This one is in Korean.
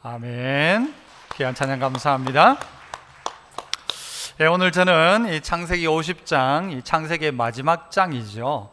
아멘. 귀한 찬양 감사합니다. 예, 오늘 저는 이 창세기 50장, 이 창세기의 마지막 장이죠.